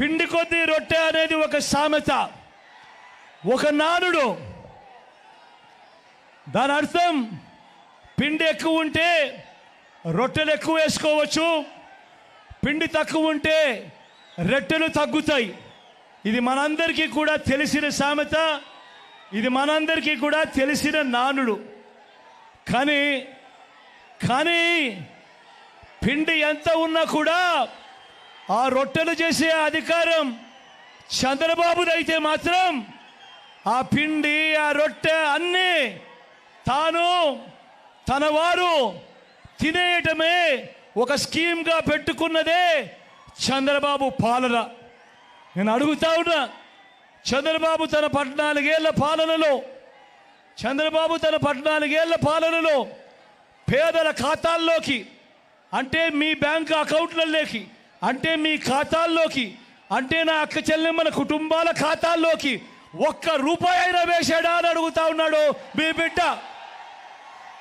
పిండి కొద్ది రొట్టె అనేది ఒక సామెత. ఒక నానుడు. దాని అర్థం పిండి ఎక్కువ ఉంటే రొట్టెలు ఎక్కువ వేసుకోవచ్చు. పిండి తక్కువ ఉంటే రొట్టెలు తగ్గుతాయి. ఇది మనందరికీ కూడా తెలిసిన సామెత. ఇది మనందరికీ కూడా తెలిసిన నానుడు. కానీ కానీ పిండి ఎంత ఉన్నా కూడా ఆ రొట్టెలు చేసే అధికారం చంద్రబాబుదైతే మాత్రం ఆ పిండి ఆ రొట్టె అన్నీ తాను తన వారు తినేయటమే ఒక స్కీమ్గా పెట్టుకున్నదే చంద్రబాబు పాలన. నేను అడుగుతా ఉన్నా చంద్రబాబు తన పద్నాలుగేళ్ళ పాలనలో చంద్రబాబు తన పద్నాలుగేళ్ళ పాలనలో పేదల ఖాతాల్లోకి అంటే మీ బ్యాంక్ అకౌంట్లలోకి అంటే మీ ఖాతాల్లోకి అంటే నా అక్క చెల్లెమ్మల కుటుంబాల ఖాతాల్లోకి ఒక్క రూపాయి అయినా వేసాడా అని అడుగుతా ఉన్నాడు మీ బిడ్డ.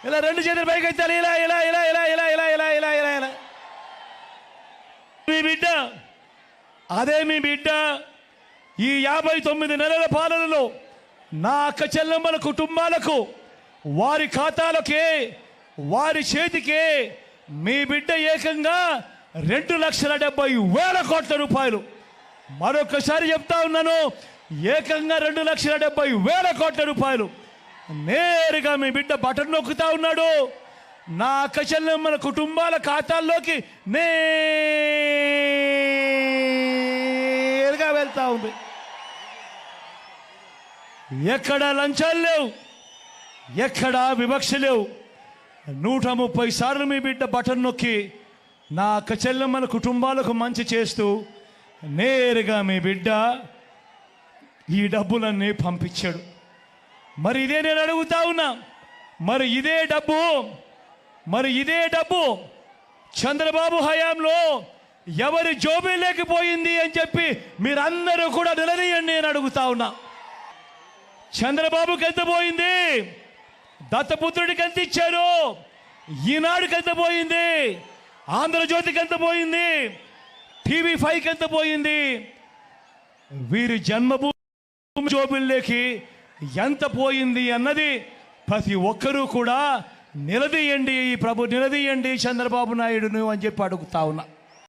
ఇలా రెండు చేతులు పైకి ఎత్తాలి ఇలా ఇలా ఇలా ఇలా ఇలా ఇలా ఇలా ఇలా ఇలా ఇలా. మీ బిడ్డ అదే మీ బిడ్డ ఈ యాభై తొమ్మిది నెలల పాలనలో నా అక్క చెల్లెమ్మల కుటుంబాలకు వారి ఖాతాలకే వారి చేతికే మీ బిడ్డ ఏకంగా రెండు లక్షల డెబ్బై వేల కోట్ల రూపాయలు. మరొకసారి చెప్తా ఉన్నాను ఏకంగా రెండు లక్షల డెబ్బై వేల కోట్ల రూపాయలు. నేరుగా మీ బిడ్డ బటన్ నొక్కుతా ఉన్నాడు. నా కచల్ని మన కుటుంబాల ఖాతాల్లోకి నేరుగా వెళ్తా ఉంది. ఎక్కడ లంచాలు లేవు ఎక్కడ వివక్ష లేవు. నూట ముప్పై సార్లు మీ బిడ్డ బటన్ నొక్కి నా అక్క చెల్లెమ్మల కుటుంబాలకు మంచి చేస్తూ నేరుగా మీ బిడ్డ ఈ డబ్బులన్నీ పంపించాడు. మరి ఇదే నేను అడుగుతా ఉన్నా. మరి ఇదే డబ్బు మరి ఇదే డబ్బు చంద్రబాబు హయాంలో ఎవరి జోబీ లేకపోయింది అని చెప్పి మీరందరూ కూడా నిలదీయండి నేను అడుగుతా ఉన్నా. చంద్రబాబుకి ఎంత పోయింది? దత్తపుత్రుడికి ఎంత ఇచ్చారు ఈనాడుకి ఎంత పోయింది? ఆంధ్రజ్యోతికి ఎంత పోయింది? టీవీ ఫైవ్కి ఎంత పోయింది? వీరి జన్మభూమి జోబుల్లోకి ఎంత పోయింది అన్నది ప్రతి ఒక్కరూ కూడా నిలదీయండి ఈ ప్రభు నిలదీయండి చంద్రబాబు నాయుడును అని చెప్పి అడుగుతా ఉన్నా.